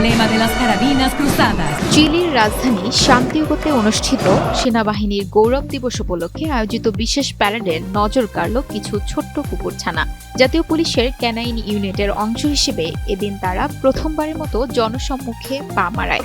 emblema de las carabinas cruzadas. চিলির রাজধানী শান্তিউগোতে অনুষ্ঠিত সেনাবাহিনীর গৌরব দিবস উপলক্ষে আয়োজিত বিশেষ প্যারেডের নজর কাড়ল কিছু ছোট্ট কুকুরছানা। জাতীয় পুলিশের ক্যানাইন ইউনিটের অংশ হিসেবে এদিন তারা প্রথমবারের মতো জনসম্মুখে পা মারায়।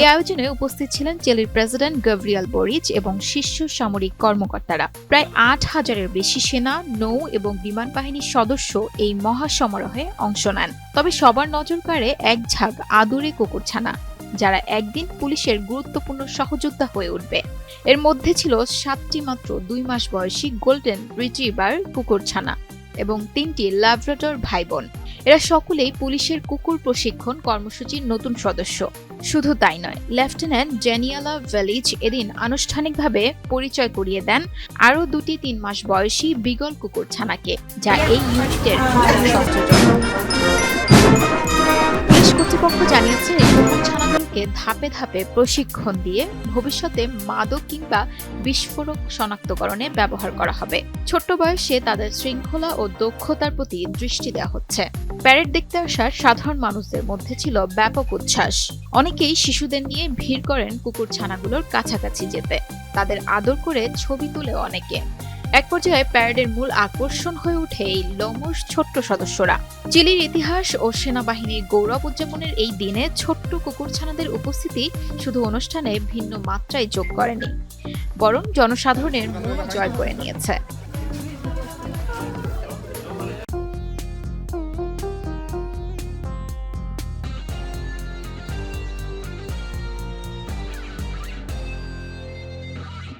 এই আয়োজনে উপস্থিত ছিলেন চিলির প্রেসিডেন্ট গাব্রিয়াল বরিচ এবং শীর্ষ সামরিক কর্মকর্তারা। প্রায় আট হাজারের বেশি সেনা, নৌ এবং বিমান বাহিনীর সদস্য এই মহাসমারোহে অংশ নেন। তবে সবার নজর কাড়ে এক ঝাঁক আদুরে কুকুরছানা, যারা একদিন পুলিশের গুরুত্বপূর্ণ সহযোদ্ধা হয়ে উঠবে। এর মধ্যে ছিল সাতটি মাত্র দুই মাস বয়সী গোল্ডেন রিট্রিভার কুকুরছানা এবং তিনটি ল্যাব্রাডর ভাই বোন এরা সকলেই পুলিশের কুকুর প্রশিক্ষণ কর্মসূচির নতুন সদস্য। শুধু তাই নয়, লেফটেন্যান্ট জেনিয়ালা ভ্যালিজ এদিন আনুষ্ঠানিকভাবে পরিচয় করিয়ে দেন আরও দুটি তিন মাস বয়সী বিগল কুকুর ছানাকে যা এই ইউনিটের কর্তৃপক্ষ জানিয়েছে কুকুর ছানাগুলোকে ধাপে ধাপে প্রশিক্ষণ দিয়ে ভবিষ্যতে মাদক কিংবা বিস্ফোরক শনাক্তকরণে ব্যবহার করা হবে। ছোট্ট বয়সে তাদের শৃঙ্খলা ও দক্ষতার প্রতি দৃষ্টি দেওয়া হচ্ছে। প্যারেড দেখতে আসা সাধারণ মানুষদের মধ্যে ছিল ব্যাপক উচ্ছ্বাস। অনেকেই শিশুদের নিয়ে ভিড় করেন কুকুর ছানাগুলোর কাছাকাছি যেতে। তাদের আদর করে ছবি তুলে অনেকে। এক পর্যায়ে প্যারেডের মূল আকর্ষণ হয়ে ওঠে এই লোমস ছোট্ট সদস্যরা। চিলির ইতিহাস ও সেনাবাহিনীর গৌরব উদযাপনের এই দিনে ছোট্ট কুকুরছানাদের উপস্থিতি শুধু অনুষ্ঠানে ভিন্ন মাত্রায় যোগ করেনি, বরং জনসাধারণের মন জয় করে নিয়েছে।